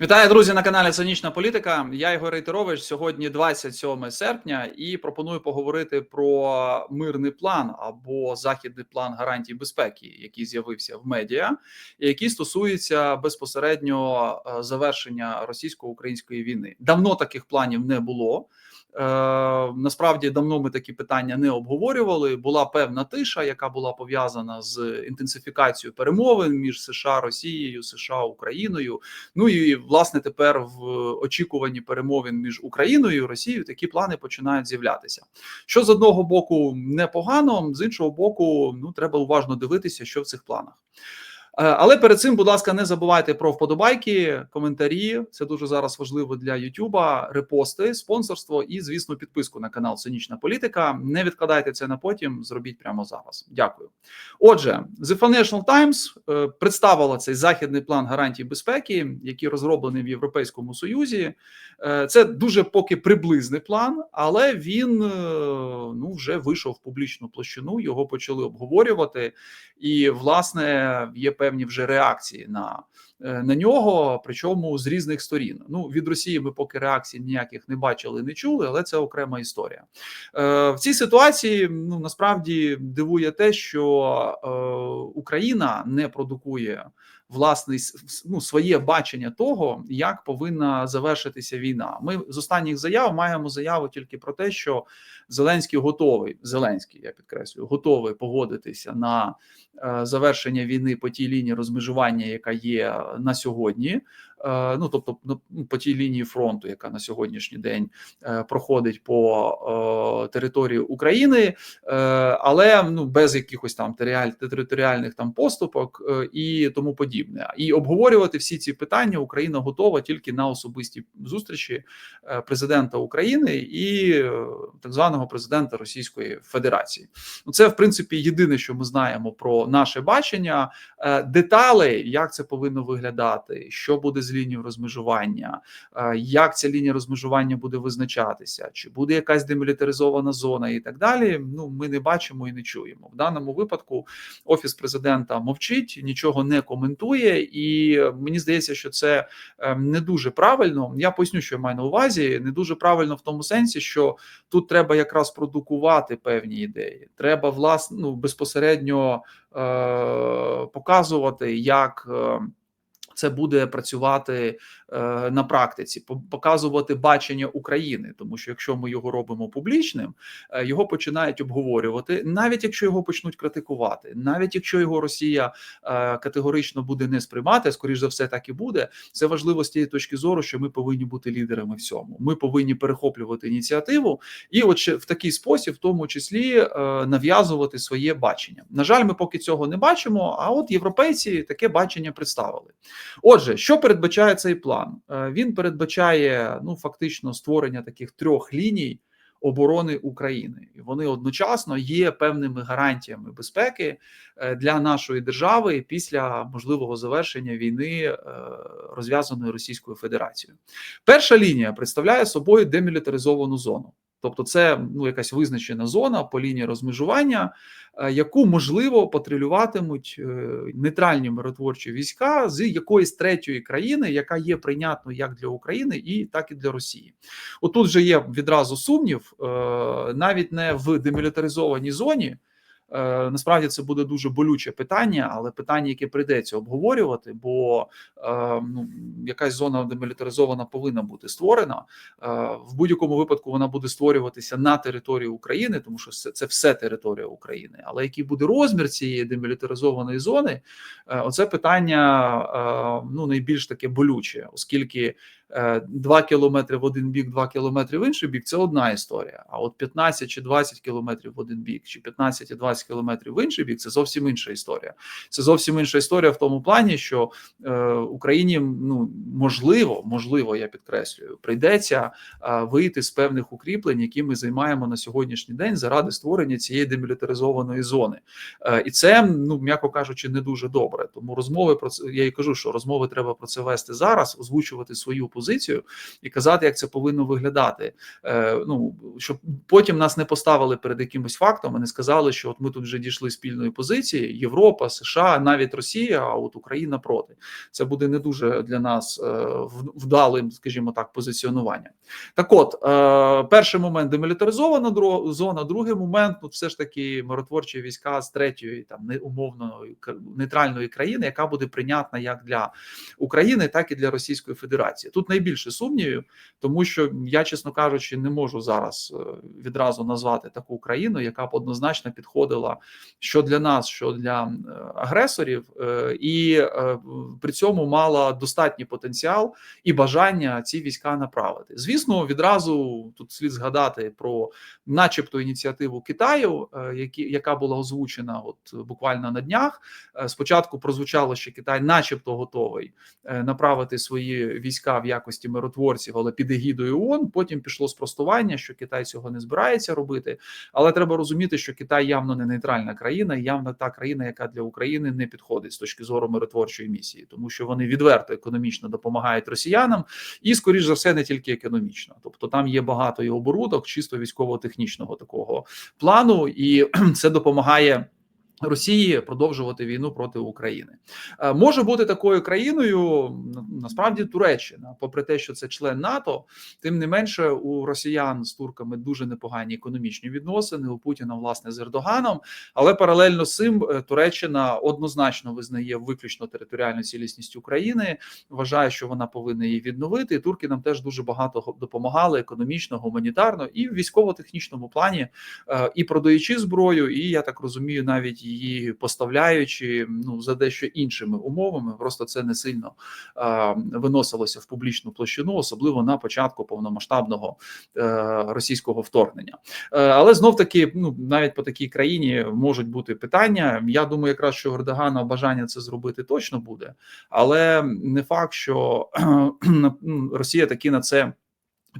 Вітаю, друзі, на каналі Цинічна Політика. Я Ігор Рейтерович. Сьогодні 27 серпня, і пропоную поговорити про мирний план або західний план гарантій безпеки, який з'явився в медіа, і який стосується безпосередньо е, завершення російсько-української війни. Давно таких планів не було. Е, насправді давно ми такі питання не обговорювали. Була певна тиша, яка була пов'язана з інтенсифікацією перемовин між США, Росією, США, Україною. Ну і власне тепер в очікуванні перемовин між Україною і Росією такі плани починають з'являтися. Що з одного боку непогано, з іншого боку, ну треба уважно дивитися, що в цих планах. Е, Але перед цим, будь ласка, не забувайте про вподобайки, коментарі. Це дуже зараз важливо для Ютуба, репости, спонсорство і, звісно, підписку на канал Цинічна Політика. Не відкладайте це на потім. Зробіть прямо зараз. Дякую. Отже, The Financial Times е, представила цей західний план гарантій безпеки, який розроблений в Європейському Союзі. Е, Це дуже поки приблизний план, але він ну вже вийшов в публічну площину. Його почали обговорювати, і власне є певні вже реакції на, на нього, причому з різних сторін. Ну від Росії ми поки реакцій ніяких не бачили, не чули, але це окрема історія. Е, В цій ситуації ну насправді дивує те, що е, Україна не продукує власний ну, своє бачення того, як повинна завершитися війна. Ми з останніх заяв маємо заяву тільки про те, що Зеленський готовий. Зеленський, я підкреслюю, готовий погодитися на е, завершення війни по тій лінії розмежування, яка є на сьогодні. Е, Ну тобто, ну, по тій лінії фронту, яка на сьогоднішній день е, проходить по е, території України, але ну без якихось там територіальних там поступок і тому подібне. І обговорювати всі ці питання Україна готова тільки на особистій зустрічі президента України і так званого президента Російської Федерації. Ну це в принципі єдине, що ми знаємо про наше бачення. Деталей, як це повинно виглядати, що буде з лінією розмежування, е, як ця лінія розмежування буде визначатися, чи буде якась демілітаризована зона і так далі. Ну ми не бачимо і не чуємо. В даному випадку офіс президента мовчить, нічого не коментує, і мені здається, що це е, не дуже правильно. Я поясню, що я маю на увазі. Не дуже правильно в тому сенсі, що тут треба якраз продукувати певні ідеї. Треба власне ну, безпосередньо е, показувати, як. е, Це буде працювати на практиці, показувати бачення України, тому що якщо ми його робимо публічним, е, його починають обговорювати, навіть якщо його почнуть критикувати, навіть якщо його Росія е, категорично буде не сприймати, скоріш за все, так і буде. Це важливо з тієї точки зору, що ми повинні бути лідерами в цьому. Ми повинні перехоплювати ініціативу, і от в такий спосіб, в тому числі, е, нав'язувати своє бачення. На жаль, ми поки цього не бачимо. А от європейці таке бачення представили. Отже, що передбачає цей план? Е, Він передбачає ну фактично створення таких трьох ліній оборони України, і вони одночасно є певними гарантіями безпеки е, для нашої держави після можливого завершення війни е, розв'язаної Російською Федерацією. Перша лінія представляє собою демілітаризовану зону. Тобто, це ну якась визначена зона по лінії розмежування, е, яку можливо патрулюватимуть е, нейтральні миротворчі війська з якоїсь третьої країни, яка є прийнятною як для України, і так і для Росії. Отут же є відразу сумнів, е, навіть не в демілітаризованій зоні. Е, Насправді це буде дуже болюче питання, але питання, яке прийдеться обговорювати, бо е, ну, якась зона демілітаризована повинна бути створена. Е, В будь-якому випадку вона буде створюватися на території України, тому що це, це все територія України. Але який буде розмір цієї демілітаризованої зони? Оце питання ну найбільш таке болюче, оскільки 2 кілометри в один бік, 2 кілометри в інший бік це одна історія. А от 15 чи 20 кілометрів в один бік, чи 15 і 20 кілометрів в інший бік це зовсім інша історія. Це зовсім інша історія в тому плані, що е, Україні ну можливо, можливо, я підкреслюю, прийдеться е, вийти з певних укріплень, які ми займаємо на сьогоднішній день заради створення цієї демілітаризованої зони. Е, і це, ну м'яко кажучи, не дуже добре. Тому розмови про це я і кажу, що розмови треба про це вести зараз, озвучувати свою позицію і казати, як це повинно виглядати. Е, Ну щоб потім нас не поставили перед якимось фактом, і не сказали, що от ми тут вже дійшли спільної позиції: Європа, США, навіть Росія, а от Україна проти. Це буде не дуже для нас е, вдалим, скажімо так, позиціонуванням. Так, от е, перший момент демілітаризована зона, другий момент ну, все ж таки миротворчі війська з третьої, там не умовно нейтральної країни, яка буде прийнятна як для України, так і для Російської Федерації. Тут найбільше сумнівів, тому що я, чесно кажучи, не можу зараз е, відразу назвати таку країну, яка б однозначно підходила що для нас, що для агресорів, е, і е, при цьому мала достатній потенціал і бажання ці війська направити. Звісно, відразу тут слід згадати про, начебто, ініціативу Китаю, яка була озвучена от буквально на днях. Спочатку прозвучало, що Китай, начебто, готовий направити свої війська в якості миротворців, але під егідою ООН. Потім пішло спростування, що Китай цього не збирається робити. Але треба розуміти, що Китай явно не нейтральна країна, явно та країна, яка для України не підходить з точки зору миротворчої місії, тому що вони відверто економічно допомагають росіянам, і скоріш за все не тільки економічно. Тобто там є багато і оборудок, чисто військово-технічного такого плану, і це допомагає. Росії продовжувати війну проти України Е, може бути такою країною насправді Туреччина, попри те, що це член НАТО, тим не менше у росіян з турками дуже непогані економічні відносини. У Путіна власне з Ердоганом. Але паралельно з цим е, Туреччина однозначно визнає виключно територіальну цілісність України. Вважає, що вона повинна її відновити. Турки нам теж дуже багато допомагали економічно, гуманітарно і в військово-технічному плані, е, і продаючи зброю, і я так розумію, навіть її поставляючи ну за дещо іншими умовами. Просто це не сильно е, виносилося в публічну площину, особливо на початку повномасштабного е, російського вторгнення. Е, але знов таки, ну навіть по такій країні можуть бути питання. Я думаю, якраз що у Ердогана бажання це зробити точно буде, але не факт, що ну, Росія таки на це.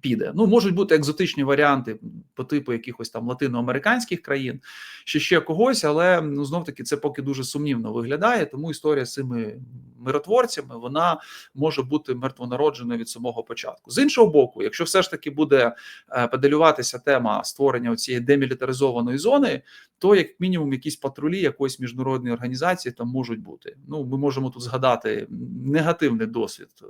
Піде, ну можуть бути екзотичні варіанти по типу якихось там латиноамериканських країн, чи ще когось, але ну знов таки це поки дуже сумнівно виглядає. Тому історія з цими миротворцями вона може бути мертвонародженою від самого початку. З іншого боку, якщо все ж таки буде е, педалюватися тема створення цієї демілітаризованої зони, то як мінімум якісь патрулі якоїсь міжнародної організації там можуть бути. Ну ми можемо тут згадати негативний досвід е,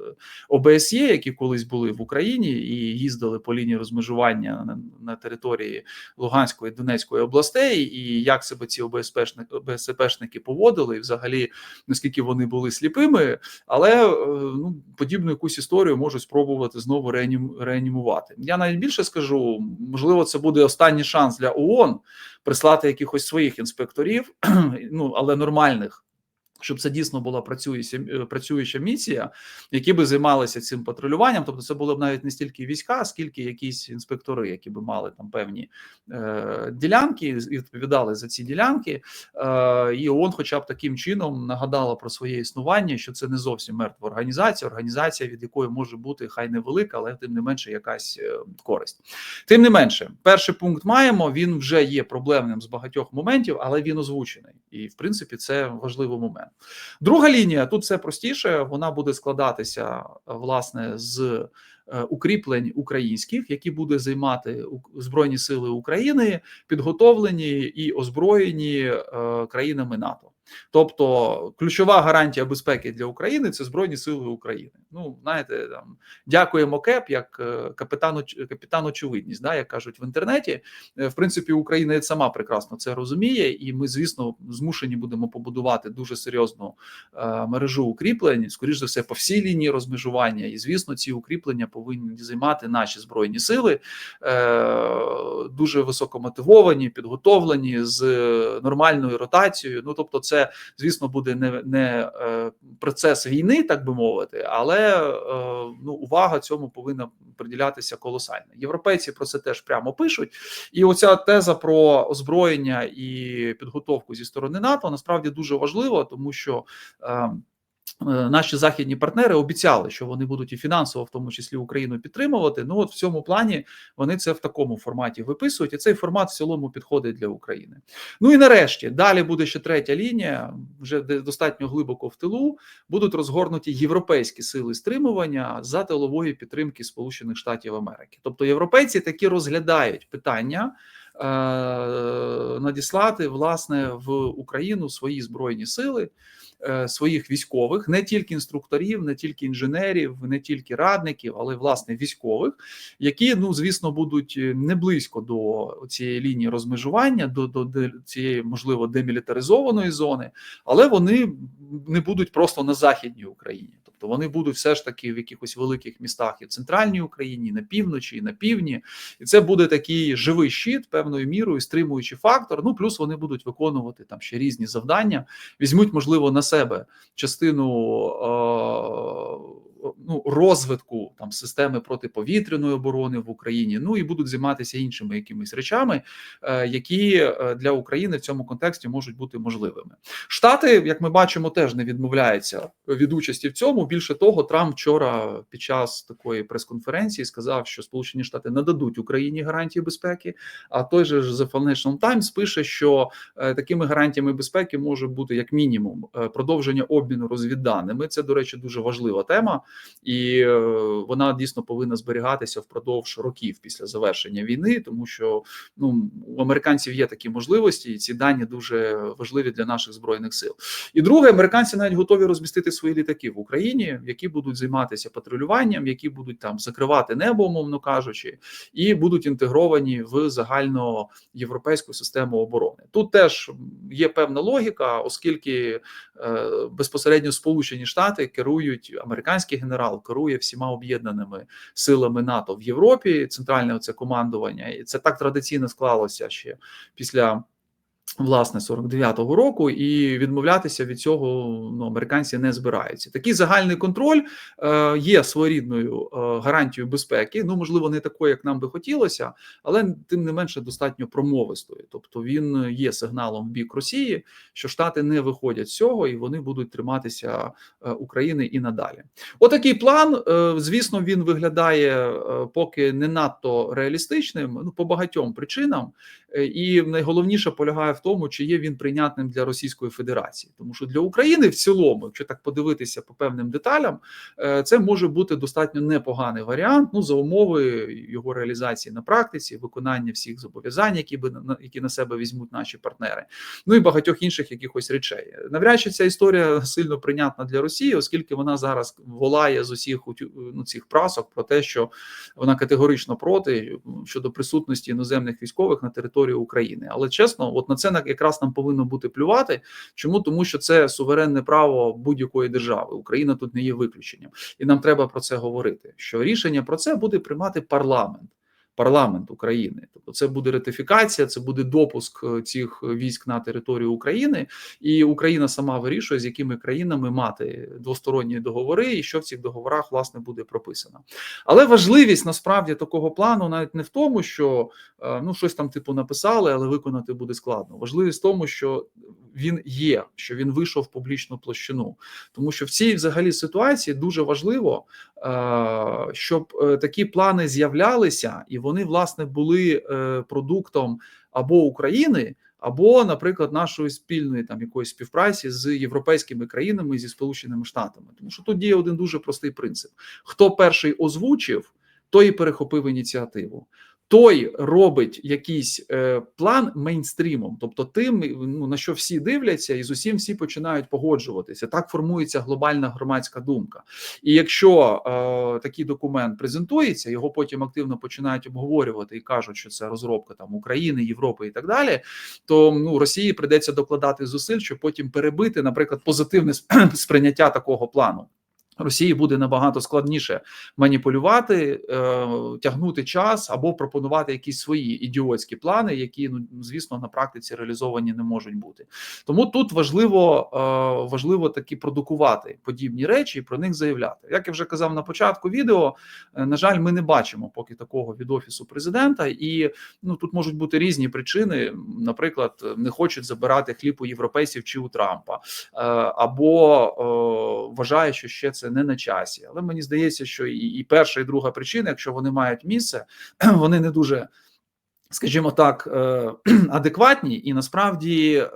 ОБСЄ, які колись були в Україні і їздили по лінії розмежування на, на території Луганської і Донецької областей, і як себе ці ОБСПшники, поводили, і взагалі наскільки вони були сліпими, але е, ну подібну якусь історію можуть спробувати знову реанім, реанімувати. Я навіть більше скажу, можливо, це буде останній шанс для ООН прислати якихось своїх інспекторів, ну але нормальних. Щоб це дійсно була працююча, працююча місія, які би займалися цим патрулюванням. Тобто, це було б навіть не стільки війська, скільки якісь інспектори, які би мали там певні е, ділянки і відповідали за ці ділянки. Е, і ООН, хоча б таким чином, нагадала про своє існування, що це не зовсім мертва організація, організація, від якої може бути хай невелика, але тим не менше якась е, користь. Тим не менше, перший пункт маємо. Він вже є проблемним з багатьох моментів, але він озвучений, і в принципі це важливий момент. Друга лінія тут все простіше. Вона буде складатися власне з е, укріплень українських, які буде займати Збройні Сили України, підготовлені і озброєні е, країнами НАТО. Тобто ключова гарантія безпеки для України це Збройні Сили України. Ну знаєте, там дякуємо КЕП як е, капітан капітан очевидність, да, як кажуть в інтернеті. Е, В принципі, Україна сама прекрасно це розуміє, і ми, звісно, змушені будемо побудувати дуже серйозну е, мережу укріплень, скоріш за все, по всій лінії розмежування. І звісно, ці укріплення повинні займати наші збройні сили, дуже високомотивовані, підготовлені з нормальною ротацією. Ну тобто, це звісно буде не, не е, процес війни, так би мовити, але е, ну увага цьому повинна приділятися колосально. Європейці про це теж прямо пишуть. І оця теза про озброєння і підготовку зі сторони НАТО насправді дуже важлива, тому що. Е, Наші західні партнери обіцяли, що вони будуть і фінансово, в тому числі Україну підтримувати. Ну от в цьому плані вони це в такому форматі виписують, і цей формат в цілому підходить для України. Ну і нарешті далі буде ще третя лінія, вже достатньо глибоко в тилу. Будуть розгорнуті європейські сили стримування за тилової підтримки Сполучених Штатів Америки. Тобто європейці таки розглядають питання. е, Надіслати власне в Україну свої збройні сили, своїх військових, не тільки інструкторів, не тільки інженерів, не тільки радників, але власне військових, які ну звісно будуть е, не близько до цієї лінії розмежування, до, до, до цієї можливо демілітаризованої зони, але вони не будуть просто на західній Україні. Тобто вони будуть все ж таки в якихось великих містах і в центральній Україні, і на півночі, і на півдні, і це буде такий живий щит певною мірою, стримуючий фактор. Ну плюс вони будуть виконувати там ще різні завдання, візьмуть можливо на себе частину е, ну, розвитку там системи протиповітряної оборони в Україні. Ну і будуть займатися іншими якимись речами, е, які е, для України в цьому контексті можуть бути можливими. Штати, як ми бачимо, теж не відмовляються від участі в цьому. Більше того, Трамп вчора під час такої прес-конференції сказав, що Сполучені Штати нададуть Україні гарантії безпеки. А той же The Financial Times пише, що е, такими гарантіями безпеки може бути як мінімум продовження обміну розвідданими. Це, до речі, дуже важлива тема, і е, вона дійсно повинна зберігатися впродовж років після завершення війни, тому що ну у американців є такі можливості, і ці дані дуже важливі для наших збройних сил. І друге, американці навіть готові розмістити свої літаки в Україні, які будуть займатися патрулюванням, які будуть там закривати небо, умовно кажучи, і будуть інтегровані в загальну європейську систему оборони. Тут теж є певна логіка, оскільки е, безпосередньо Сполучені Штати керують американський генерал, керує всіма об'єднаними силами НАТО в Європі. Центральне це командування, і це так традиційно склалося ще після. Власне, 49-го року, і відмовлятися від цього ну американці не збираються. Такий загальний контроль е, є своєрідною е, гарантією безпеки. Ну можливо, не такою, як нам би хотілося, але тим не менше достатньо промовистою. Тобто він є сигналом в бік Росії, що Штати не виходять з цього і вони будуть триматися е, України і надалі. Отакий план, е, звісно, він виглядає е, поки не надто реалістичним. Ну по багатьом причинам. Е, І найголовніше полягає в тому, чи є він прийнятним для Російської Федерації, тому що для України в цілому, якщо так подивитися по певним деталям, е, це може бути достатньо непоганий варіант. Ну за умови його реалізації на практиці, виконання всіх зобов'язань, які би які на себе візьмуть наші партнери, ну і багатьох інших якихось речей. Навряд чи ця історія сильно прийнятна для Росії, оскільки вона зараз волає з усіх ну, цих прасок про те, що вона категорично проти щодо присутності іноземних військових на території України. Але чесно, от на це на- якраз нам повинно бути плювати. Чому тому, що це суверенне право будь-якої держави. Україна тут не є виключенням, і нам треба про це говорити. Що рішення про це буде приймати парламент. Парламент України, тобто це буде ратифікація, це буде допуск е, цих військ на територію України, і Україна сама вирішує, з якими країнами мати двосторонні договори, і що в цих договорах власне буде прописано. Але важливість насправді такого плану навіть не в тому, що е, ну щось там типу написали, але виконати буде складно. Важливість в тому, що він є, що він вийшов в публічну площину, тому що в цій взагалі ситуації дуже важливо, щоб е, такі плани з'являлися, і вони власне були е, продуктом або України. Або, наприклад, нашої спільної там якоїсь співпраці з європейськими країнами зі сполученими штатами, тому що тут діє один дуже простий принцип: хто перший озвучив, той і перехопив ініціативу. Той робить якийсь е, план мейнстрімом, тобто тим, ну на що всі дивляться, і з усім всі починають погоджуватися. Так формується глобальна громадська думка. І якщо е, такий документ презентується, його потім активно починають обговорювати і кажуть, що це розробка там України, Європи і так далі, то ну Росії придеться докладати зусиль, щоб потім перебити, наприклад, позитивне сприйняття такого плану. Росії буде набагато складніше маніпулювати, е, тягнути час або пропонувати якісь свої ідіотські плани, які ну звісно на практиці реалізовані не можуть бути. Тому тут важливо е, важливо таки продукувати подібні речі і про них заявляти. Як я вже казав на початку відео, е, на жаль, ми не бачимо поки такого від офісу президента, і ну тут можуть бути різні причини. Наприклад, не хочуть забирати хліб у європейців чи у Трампа, е, або вважає, що ще це не на часі. Але мені здається, що і, і перша, і друга причина, якщо вони мають місце, вони не дуже. Скажімо так, е, адекватні, і насправді е,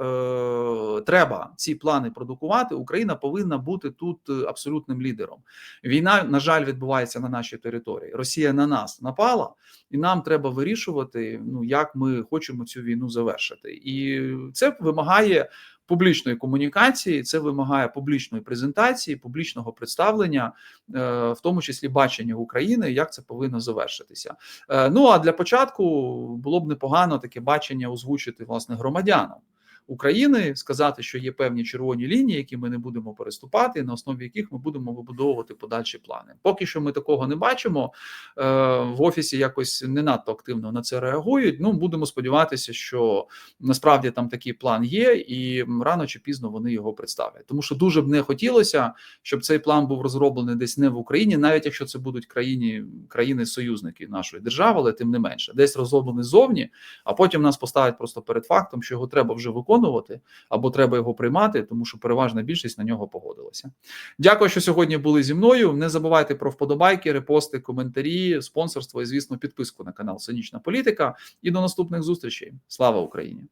треба ці плани продукувати. Україна повинна бути тут е, абсолютним лідером. Війна, на жаль, відбувається на нашій території. Росія на нас напала, і нам треба вирішувати, ну як ми хочемо цю війну завершити, і це вимагає публічної комунікації, це вимагає публічної презентації, публічного представлення, е, в тому числі бачення України, як це повинно завершитися. Е, Ну а для початку було б непогано таке бачення озвучити власне громадянам. України сказати, що є певні червоні лінії, які ми не будемо переступати, на основі яких ми будемо вибудовувати подальші плани. Поки що ми такого не бачимо. Е, В офісі якось не надто активно на це реагують. Ну будемо сподіватися, що насправді там такий план є, і рано чи пізно вони його представлять. Тому що дуже б не хотілося, щоб цей план був розроблений десь не в Україні, навіть якщо це будуть країни країни-союзники нашої держави, але тим не менше, десь розроблений зовні, а потім нас поставять просто перед фактом, що його треба вже виконувати виконувати або треба його приймати, тому що переважна більшість на нього погодилася. Дякую, що сьогодні були зі мною. Не забувайте про вподобайки, репости, коментарі, спонсорство і, звісно, підписку на канал Сонячна Політика. І до наступних зустрічей. Слава Україні!